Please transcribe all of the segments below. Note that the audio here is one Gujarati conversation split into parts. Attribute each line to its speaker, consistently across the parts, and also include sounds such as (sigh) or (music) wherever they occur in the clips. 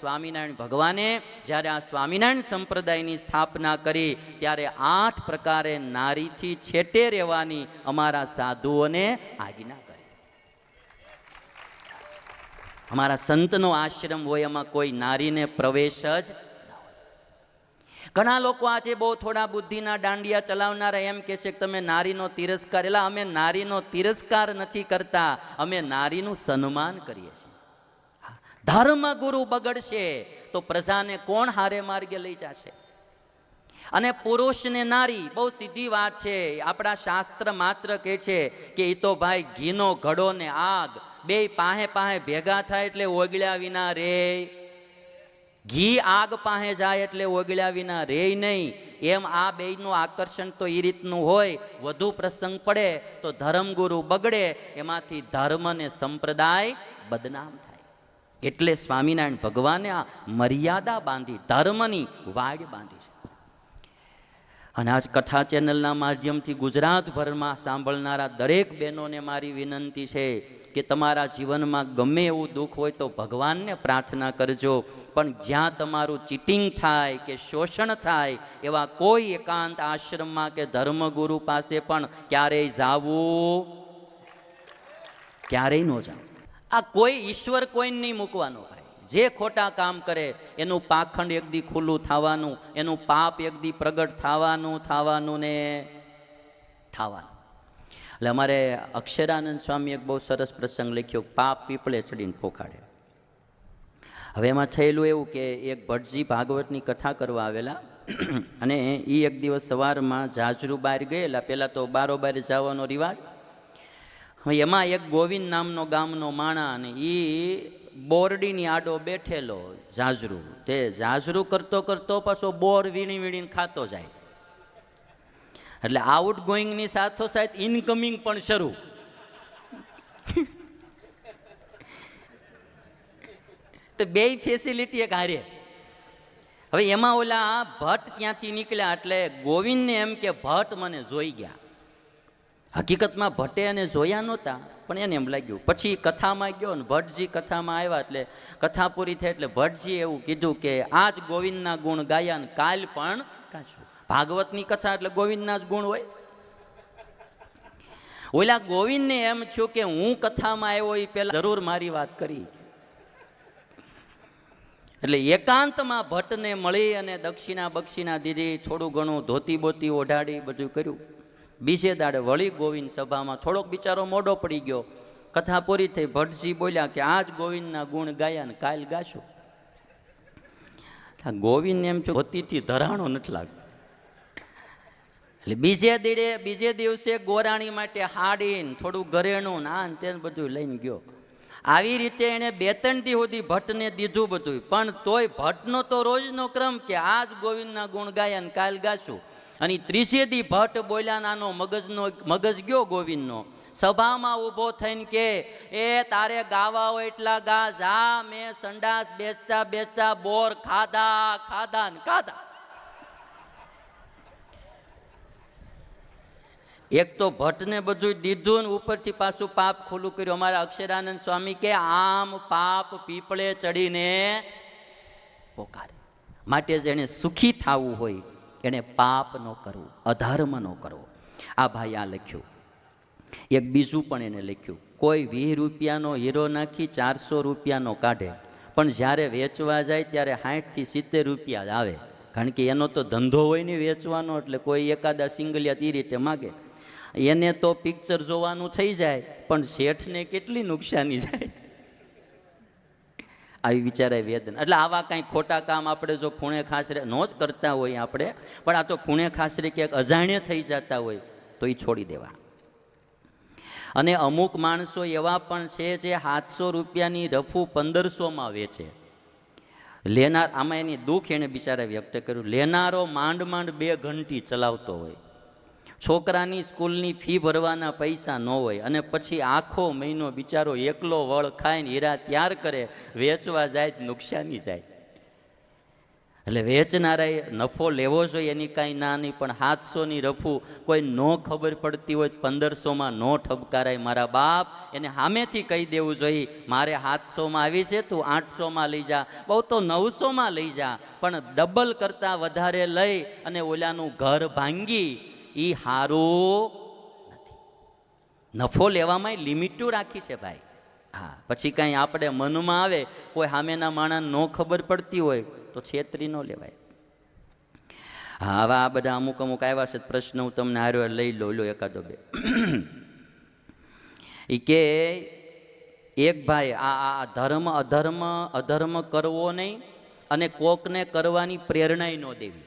Speaker 1: સ્વામિનારાયણ ભગવાને જ્યારે આ સ્વામિનારાયણ સંપ્રદાયની સ્થાપના કરી, ત્યારે આઠ પ્રકારે નારીથી છેટે રહેવાની અમારા સાધુઓને આજ્ઞા કરી. અમારા સંતનો આશ્રમ હોય, એમાં કોઈ નારીને પ્રવેશ જ ઘણા લોકો આજે બહુ થોડા બુદ્ધિના દાંડિયા ચલાવનારા એમ કહે છે કે તમે નારીનો તિરસ્કાર, એટલે અમે નારીનો તિરસ્કાર નથી કરતા, અમે નારીનું સન્માન કરીએ છીએ. ધર્મ ગુરુ બગડશે તો પ્રજાને કોણ હારે માર્ગે લઈ જશે? અને પુરુષ ને નારી, બહુ સીધી વાત છે. આપણા શાસ્ત્ર માત્ર કહે છે કે એ તો ભાઈ ઘીનો ઘડો ને આગ. બે પાહે પાહે ભેગા થાય એટલે ઓગળ્યા વિના રે. ઘી આગ પાસે જાય એટલે ઓગળ્યા વિના રે નહીં. એમ આ બેયનું આકર્ષણ તો એ રીતનું હોય. વધુ પ્રસંગ પડે તો ધર્મગુરુ બગડે. એમાંથી ધર્મ ને સંપ્રદાય બદનામ થાય. એટલે સ્વામિનારાયણ ભગવાને આ મર્યાદા બાંધી, ધર્મની વાડ બાંધી છે. અને આજ કથા ચેનલના માધ્યમથી ગુજરાતભરમાં સાંભળનારા દરેક બહેનોને મારી વિનંતી છે કે તમારા જીવનમાં ગમે એવું દુઃખ હોય તો ભગવાનને પ્રાર્થના કરજો. પણ જ્યાં તમારું ચીટિંગ થાય કે શોષણ થાય એવા કોઈ એકાંત આશ્રમમાં કે ધર્મગુરુ પાસે પણ ક્યારેય જાવું, ક્યારેય ન જાવ. આ કોઈ ઈશ્વર કોઈ નહીં મૂકવાનો ભાઈ. જે ખોટા કામ કરે, એનું પાખંડ એક દી ખુલ્લું થવાનું, એનું પાપ એક દી પ્રગટ થવાનું થવાનું ને થવાનું. એટલે અમારે અક્ષરાનંદ સ્વામી એક બહુ સરસ પ્રસંગ લખ્યો, પાપ પીપળે ચડીને પોખાડે. હવે એમાં થયેલું એવું કે એક ભટજી ભાગવતની કથા કરવા આવેલા, અને એ એક દિવસ સવારમાં જાજરૂ બહાર ગયેલા પહેલાં તો બારોબાર જવાનો રિવાજ હવે એમાં એક ગોવિંદ નામનો ગામનો માણા અને એ બોરડીની આડો બેઠેલો ઝાઝરું. તે ઝાઝરું કરતો કરતો પાછો બોર વીણી વીણીને ખાતો જાય. એટલે આઉટ ગોઈંગની સાથોસાથ ઇનકમિંગ પણ શરૂ. (laughs) તો બે ફેસિલિટી એક હારે. હવે એમાં ઓલા ભટ્ટ ત્યાંથી નીકળ્યા એટલે ગોવિંદને એમ કે ભટ્ટ મને જોઈ ગયા. હકીકતમાં ભટ્ટે એને જોયા નહોતા, પણ એને એમ લાગ્યું. પછી કથામાં ગયો ને ભટ્ટજી કથામાં આવ્યા એટલે કથા પૂરી થઈ એટલે ભટ્ટજી એવું કીધું કે આજ ગોવિંદના ગુણ ગાયા ને કાલ પણ ગાશું. ભાગવતની કથા એટલે ગોવિંદના જ ગુણ હોય. ઓલા ગોવિંદને એમ થયું કે હું કથામાં આવ્યો એ પહેલાં જરૂર મારી વાત કરી. એટલે એકાંતમાં ભટ્ટને મળી અને દક્ષિણા બક્ષિણા દીધી, થોડું ઘણું ધોતી બોતી ઓઢાડી બધું કર્યું. બીજે દાડે વળી ગોવિંદ સભામાં થોડોક બિચારો મોઢો પડી ગયો. કથા પૂરી થઈ ભટ્ટજી બોલ્યા કે આજ ગોવિંદના ગુણ ગાયા ને કાલ ગાશો. આ ગોવિંદ એમ છો ગતિથી ધરાણો નથી લાગતો. એટલે બીજે દીડે, બીજે દિવસે ગોરાણી માટે હાડીને થોડું ઘરેણું ના તે બધું લઈને ગયો. આવી રીતે એણે બે ત્રણ દી સુધી ભટ્ટને દીધું બધું પણ તોય ભટ્ટનો તો રોજનો ક્રમ કે આજ ગોવિંદના ગુણ ગાયા ને કાલ ગાશું. અને ત્રિશેદી ભટ્ટ બોલ્યા નાનો મગજનો મગજ ગયો ગોવિંદનો. સભામાં ઊભો થઈને કે, એ તારે ગાવા હોય એટલા ગા, જા, મેં સંડાસ બેસતા બેસતા બોર ખાધા ખાધા ને ખાધા. એક તો ભટ્ટને બધું દીધું ને ઉપરથી પાછું પાપ ખુલ્લું કર્યું. અમારા અક્ષરાનંદ સ્વામી કે, આમ પાપ પીપળે ચડીને પોકારે. માટે જેને સુખી થવું હોય. એણે પાપ ન કરવું, અધર્મ ન કરવો. આ ભાઈ આ લખ્યું. એક બીજું પણ એને લખ્યું. કોઈ વીસ રૂપિયાનો હીરો નાખી ચારસો રૂપિયાનો કાઢે, પણ જ્યારે વેચવા જાય ત્યારે સાઠથી સિત્તેર રૂપિયા આવે. કારણ કે એનો તો ધંધો હોય ને વેચવાનો, એટલે કોઈ એકાદા સિંગલિયા એ રીતે માગે. એને તો પિક્ચર જોવાનું થઈ જાય, પણ શેઠને કેટલી નુકસાની જાય? આવી વિચારાય વેદના. એટલે આવા કાંઈ ખોટા કામ આપણે જો ખૂણે ખાસરે ન જ કરતા હોય આપણે, પણ આ તો ખૂણે ખાસરે ક્યાંક અજાણ્ય થઈ જતા હોય, તો એ છોડી દેવા. અને અમુક માણસો એવા પણ છે જે સાતસો રૂપિયાની રફુ પંદરસોમાં વેચે. લેનાર, આમાં એની દુઃખ એણે બિચારા વ્યક્ત કર્યું. લેનારો માંડ માંડ બે ઘંટી ચલાવતો હોય. છોકરાની સ્કૂલની ફી ભરવાના પૈસા ન હોય અને પછી આખો મહિનો બિચારો એકલો વળ ખાઈને હીરા તૈયાર કરે, વેચવા જાય નુકસાની જાય. એટલે વેચનારાએ નફો લેવો જોઈએ, એની કાંઈ ના નહીં, પણ સાતસોની રફું કોઈ નો ખબર પડતી હોય પંદરસોમાં નો ઠપકારાય મારા બાપ. એને સામેથી કહી દેવું જોઈએ, મારે સાતસોમાં આવી છે, તું આઠસોમાં લઈ જા. બહુ તો નવસોમાં લઈ જા, પણ ડબલ કરતાં વધારે લઈ અને ઓલાનું ઘર ભાંગી એ સારું નથી. નફો લેવામાં લિમિટું રાખી છે ભાઈ. હા, પછી કાંઈ આપણે મનમાં આવે, કોઈ સામેના માણસ નો ખબર પડતી હોય, તો છેતરી ન લેવાય. હા આવા આ બધા અમુક અમુક આવ્યા છે, પ્રશ્ન હું તમને હારો લઈ લો લો એકાદો બે. એ કે, એક ભાઈ આ આ ધર્મ, અધર્મ અધર્મ કરવો નહીં, અને કોકને કરવાની પ્રેરણાય ન દેવી.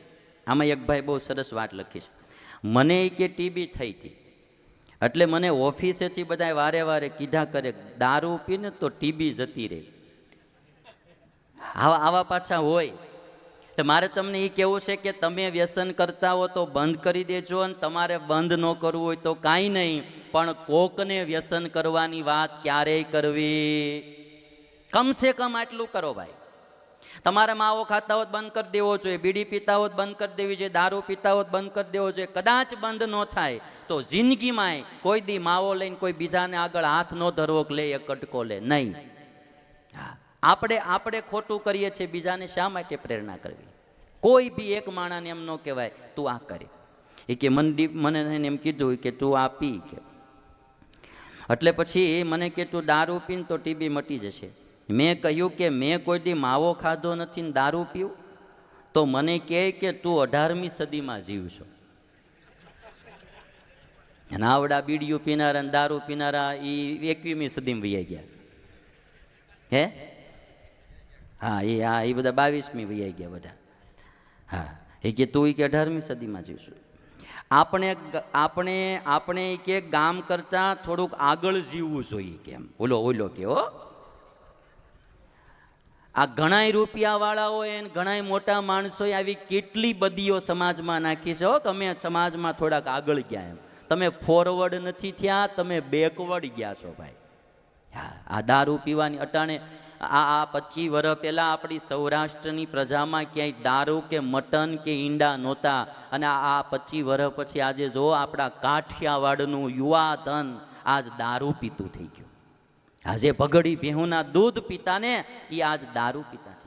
Speaker 1: આમાં એક ભાઈ બહુ સરસ વાત લખી છે. મને એ કે ટીબી થઈ હતી એટલે મને ઓફિસેથી બધા વારે વારે કીધા કરે, દારૂ પીને તો ટીબી જતી રહે. આવા આવા પાછા હોય. એટલે મારે તમને એ કહેવું છે કે તમે વ્યસન કરતા હો તો બંધ કરી દેજો અને તમારે બંધ ન કરવું હોય તો કાંઈ નહીં, પણ કોકને વ્યસન કરવાની વાત ક્યારેય કરવી? કમસે કમ આટલું કરો ભાઈ. તમારે માવો ખાતા હોત બંધ કરી દેવો જોઈએ, બીડી પીતા હોત બંધ કરી દેવી જોઈએ, દારૂ પીતા હોત બંધ કરી દેવો જોઈએ, કદાચ બંધ ન થાય, તો જિંદગીમાં કોઈ દી માવો લઈને કોઈ બીજાને આગળ હાથ ન ધરવો લે એ કટકો લે. નહીં. આપણે આપણે ખોટું કરીએ છીએ, બીજાને શા માટે પ્રેરણા કરવી? કોઈ બી એક માણાને એમ ન કહેવાય, તું આ કરે. એ કે મન ડી- મને એમ કીધું કે, તું આ પી. કે, એટલે પછી મને કે, તું દારૂ પીને તો ટીબી મટી જશે. મેં કહ્યું કે મેં કોઈ દી માવો ખાધો નથી ને દારૂ પીવું? તો મને કહે કે તું અઢારમી સદીમાં જીવશો. છો નાવડા બીડીયું પીનારા અને દારૂ પીનારા એ એકવીમી સદીમાં વૈયા ગયા. હે? હા, એ હા એ બધા બાવીસમી વૈયા ગયા બધા. હા, એ કે તું એ કે અઢારમી સદીમાં જીવશું. આપણે આપણે આપણે કે ગામ કરતાં થોડુંક આગળ જીવવું જોઈએ કેમ ઓલો ઓલો કે હો. આ ઘણાય રૂપિયાવાળાઓ ને ઘણાય મોટા માણસોએ આવી કેટલી બદીઓ સમાજમાં નાખી છે હો. તમે સમાજમાં થોડાક આગળ ગયા એમ. તમે ફોરવર્ડ નથી થયા, તમે બેકવર્ડ ગયા છો ભાઈ. હા, આ દારૂ પીવાની અટાણે આ આ પચીસ વર્ષ પહેલાં આપણી સૌરાષ્ટ્રની પ્રજામાં ક્યાંય દારૂ કે મટન કે ઈંડા નહોતા. અને આ પચીસ વર્ષ પછી આજે જો આપણા કાઠિયાવાડનું યુવા ધન આજ દારૂ પીતું થઈ ગયું. આજે ભગડી બેહુના દૂધ પીતાને એ આજ દારૂ પીતા